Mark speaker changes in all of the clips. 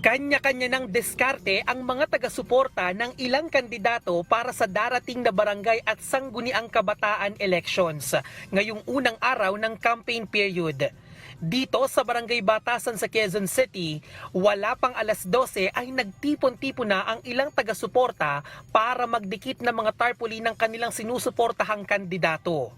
Speaker 1: Kanya-kanya ng diskarte ang mga taga-suporta ng ilang kandidato para sa darating na barangay at sangguniang kabataan elections ngayong unang araw ng campaign period. Dito sa Barangay Batasan sa Quezon City, wala pang alas 12 ay nagtipon-tipon na ang ilang taga-suporta para magdikit ng mga tarpaulin ng kanilang sinusuportahang kandidato.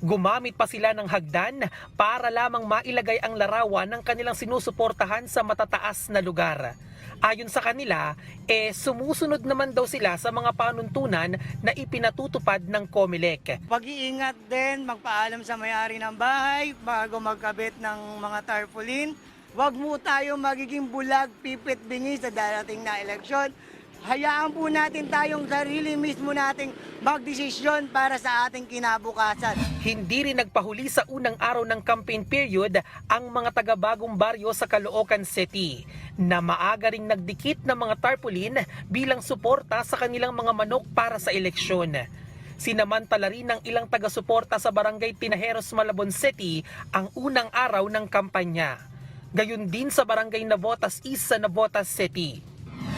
Speaker 1: Gumamit pa sila ng hagdan para lamang mailagay ang larawan ng kanilang sinusuportahan sa matataas na lugar. Ayon sa kanila, eh sumusunod naman daw sila sa mga panuntunan na ipinatutupad ng COMELEC.
Speaker 2: Pag-iingat din, magpaalam sa may-ari ng bahay bago magkabit ng mga tarpaulin. Huwag mo tayo magiging bulag, pipit, bingi sa darating na eleksyon. Hayaan po natin tayong sarili mismo nating magdesisyon para sa ating kinabukasan.
Speaker 1: Hindi rin nagpahuli sa unang araw ng campaign period ang mga taga-bagong baryo sa Caloocan City na maaga ring nagdikit ng mga tarpaulin bilang suporta sa kanilang mga manok para sa eleksyon. Sinamantala rin ng ilang taga-suporta sa barangay Tinajeros, Malabon City ang unang araw ng kampanya. Gayon din sa barangay Navotas East sa Navotas City.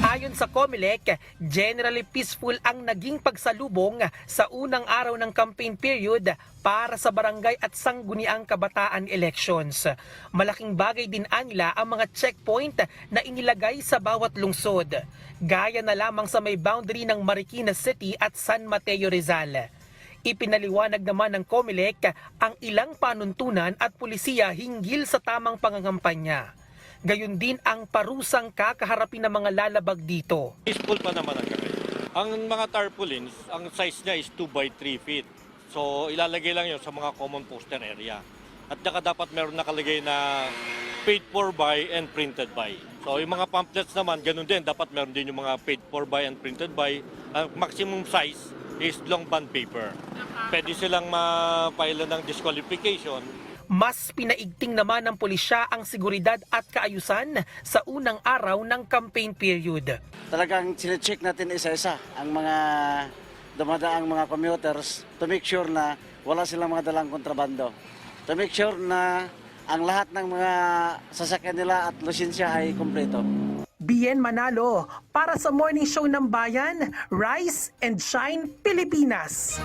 Speaker 1: Ayon sa COMELEC, generally peaceful ang naging pagsalubong sa unang araw ng campaign period para sa barangay at sangguniang kabataan elections. Malaking bagay din anila ang mga checkpoint na inilagay sa bawat lungsod, gaya na lamang sa may boundary ng Marikina City at San Mateo Rizal. Ipinaliwanag naman ng COMELEC ang ilang panuntunan at pulisiya hinggil sa tamang pangangampanya. Gayon din ang parusang kakaharapin ng mga lalabag dito.
Speaker 3: Peaceful pa naman ang kami. Ang mga tarpaulins, ang size niya is 2 by 3 feet. So ilalagay lang yun sa mga common poster area. At saka dapat meron nakalagay na paid for by and printed by. So yung mga pamphlets naman, ganun din. Dapat meron din yung mga paid for by and printed by. Ang maximum size is long bond paper. Pwede silang mapailan ng disqualification
Speaker 1: Mas pinaigting naman ng pulisya ang seguridad at kaayusan sa unang araw ng campaign period.
Speaker 4: talagang sine-check natin isa-isa ang mga dumadaang mga commuters to make sure na wala silang mga dalang kontrabando. To make sure na ang lahat ng mga sasakyan nila at lisensya ay kumpleto.
Speaker 1: Bien Manalo para sa Morning Show ng Bayan, Rise and Shine Pilipinas.